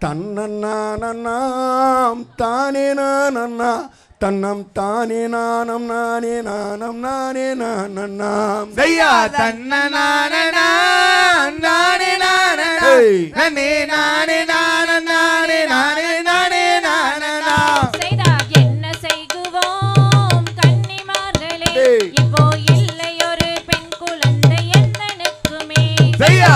தன்னண்ணா நன்னாம் தானே நானண்ணா. தன்னம் தானே நானம் நானே நானம் நானே நானண்ணாம் ஐயா தன்னநானே நானே நானே நானே நானே நானே நானே நானே நானனாம் என்ன செய்குவோம்? கன்னிமார்களே இப்போ இல்லை ஒரு பெண் குழந்தை என்னனுக்குமே. ஐயா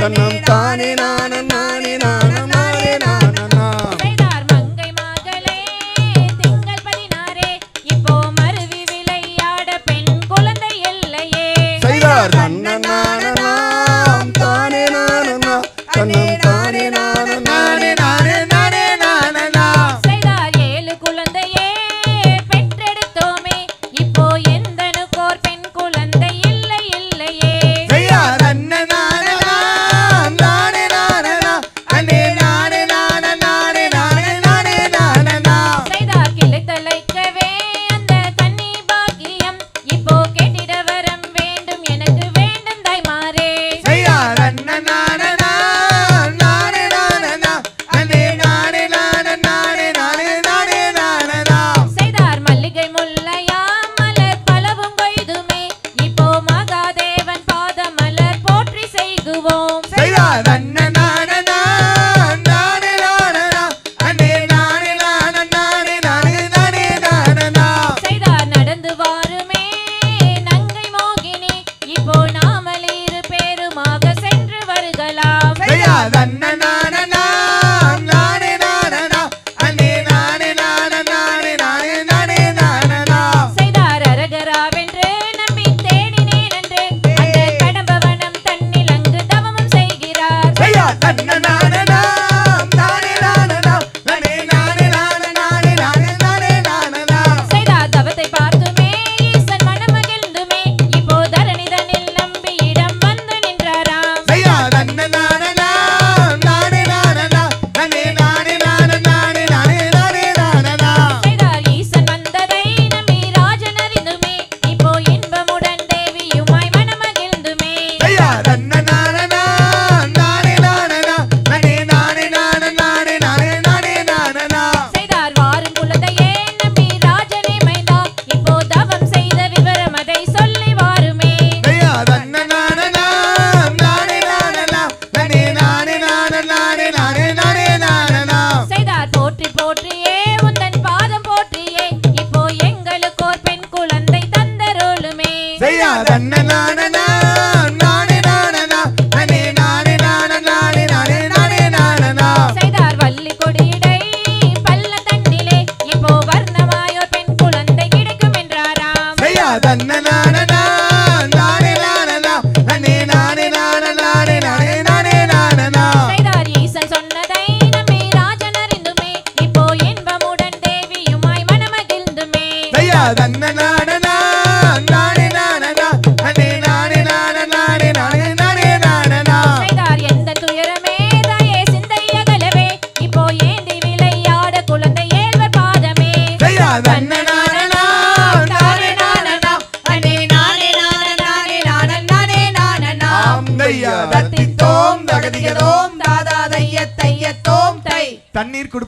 தன்னம் தானே நானும் நானே நான் தன்னயா தத்தித்தோம் தகதிகதோம் தாதா தைய தையத்தோம் தை. தண்ணீர் கொடு